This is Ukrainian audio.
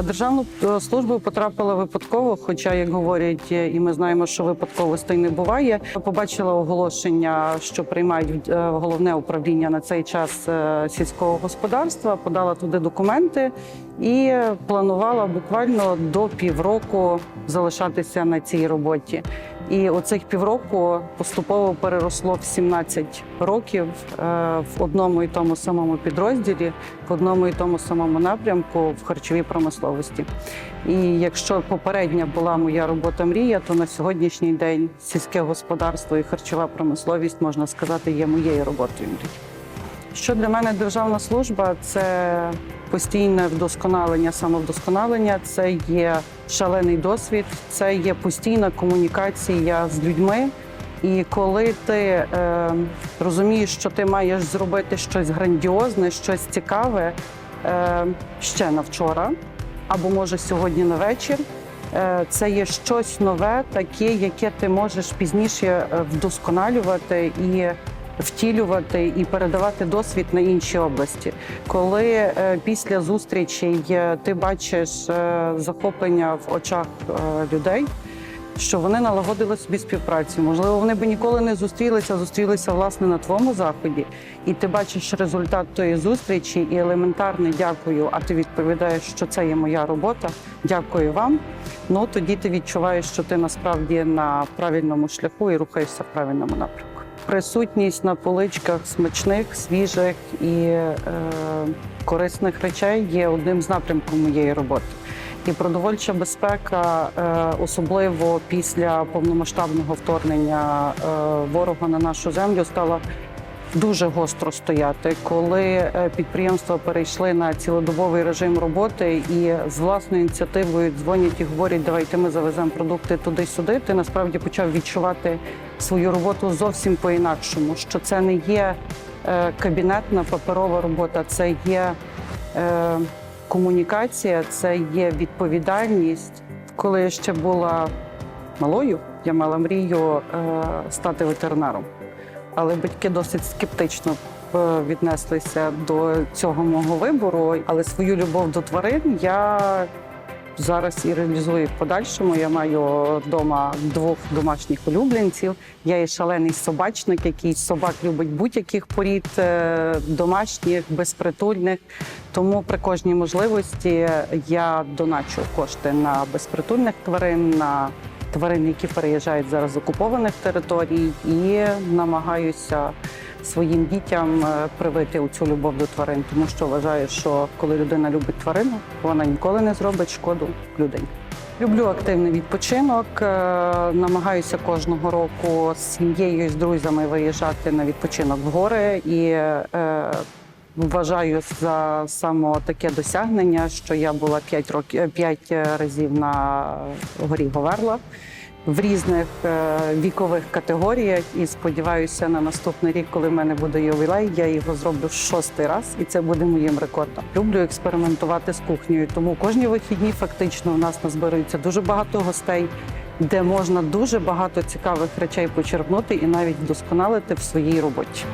На державну е, службу потрапила випадково, хоча, як говорять, е, і ми знаємо, що випадковостей не буває. Побачила оголошення, що приймають е, головне управління на цей час сільського господарства, подала туди документи і планувала буквально до півроку залишатися на цій роботі. І оцих півроку поступово переросло в 17 років е, в одному і тому самому підрозділі, в одному і тому самому напрямку в харчовій промисловості. І якщо попередня була моя робота мрія, то на сьогоднішній день сільське господарство і харчова промисловість можна сказати є моєю роботою мрії. Що для мене державна служба це постійне вдосконалення, самовдосконалення, це є шалений досвід, це є постійна комунікація з людьми. І коли ти е, розумієш, що ти маєш зробити щось грандіозне, щось цікаве е, ще на вчора, або може сьогодні на вечір, е, це є щось нове, таке, яке ти можеш пізніше е, вдосконалювати і втілювати і передавати досвід на інші області. Коли е, після зустрічей ти бачиш е, захоплення в очах е, людей. Що вони налагодили собі співпрацю. Можливо, вони би ніколи не зустрілися, зустрілися власне на твоєму заході, і ти бачиш результат тої зустрічі і елементарне дякую. А ти відповідаєш, що це є моя робота. Дякую вам. Ну тоді ти відчуваєш, що ти насправді на правильному шляху і рухаєшся в правильному напрямку. Присутність на поличках смачних, свіжих і е, корисних речей є одним з напрямків моєї роботи. І продовольча безпека, е, особливо після повномасштабного вторгнення е, ворога на нашу землю, стала дуже гостро стояти, коли е, підприємства перейшли на цілодобовий режим роботи і з власною ініціативою дзвонять і говорять, давайте ми завеземо продукти туди-сюди. Ти насправді почав відчувати свою роботу зовсім по-інакшому, що це не є е, кабінетна паперова робота, це є. е, комунікація це є відповідальність. Коли я ще була малою, я мала мрію е, стати ветеринаром. Але батьки досить скептично віднеслися до цього мого вибору. Але свою любов до тварин я зараз і реалізую в подальшому. Я маю вдома двох домашніх улюбленців. Я є шалений собачник, який собак любить будь-яких порід е, домашніх, безпритульних. Тому при кожній можливості я доначу кошти на безпритульних тварин, на тварин, які переїжджають зараз з окупованих територій, і намагаюся своїм дітям е, привити цю любов до тварин, тому що вважаю, що коли людина любить тварину, вона ніколи не зробить шкоду людині. Люблю активний відпочинок. е, Намагаюся кожного року з сім'єю і з друзями виїжджати на відпочинок в гори і е, вважаю за само таке досягнення, що я була 5 років 5 разів на горі Говерла в різних е, вікових категоріях. І сподіваюся, на наступний рік, коли в мене буде ювілей, я його зроблю шостий раз, і це буде моїм рекордом. Люблю експериментувати з кухнею, тому кожні вихідні фактично у нас назбирується дуже багато гостей. Де можна дуже багато цікавих речей почерпнути і навіть вдосконалити в своїй роботі.